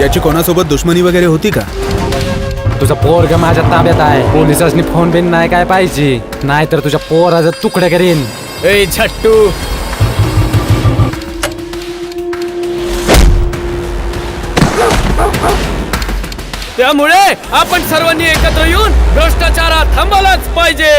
याची कोणासोबत दुश्मनी वगैरे होती का? तुझा पोरग माझ्या ताब्यात आहे. पोलिसांनी फोन बिन नाही काय पाहिजे. नाहीतर तुझ्या पोराचा तुकडे करीन. ए झट्टू त्यामुळे आपण सर्वांनी एकत्र येऊन भ्रष्टाचारा थांबायलाच पाहिजे.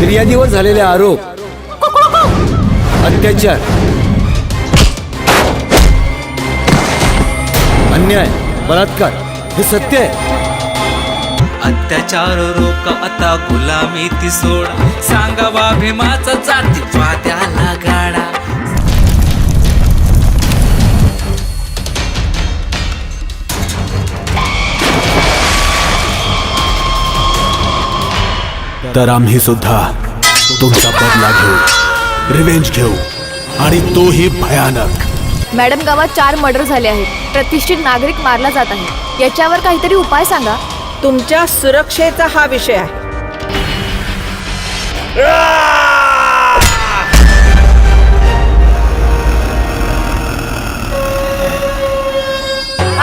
फिर्यादीवर झालेले आरोप. अत्याचार. अन्याय. बलात्कार. हे सत्य आहे. अत्याचार रोक आता गुलामी ती सोड. सांगावा भीमाचा जाती वाद्याला गाडा. तर आम्ही सुद्धा तुमचा बदला घेऊ रिवेंज घेऊ आणि तोही भयानक. मॅडम गावात चार मर्डर झाले आहेत. प्रतिष्ठित नागरिक मारला जात आहे. याच्यावर काहीतरी उपाय सांगा. तुमच्या सुरक्षेचा हा विषय आहे.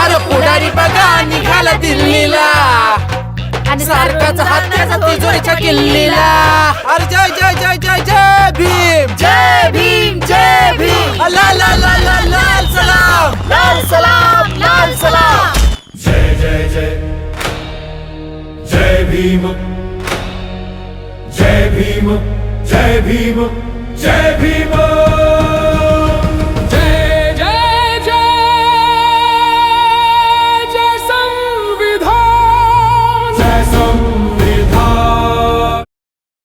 अरे पुढारी बघा निघाला दिल्लीला. आणि सारखाच हत्याचा तिजोरीच्या किल्लीला. अरे जय जय जय जय जय भीम. जय भीम जय भीम. ला ला ला ला लाल सलाम. लाल सलाम लाल सलाम. जय भीम. जय भीम. जय भीम. जय भीम.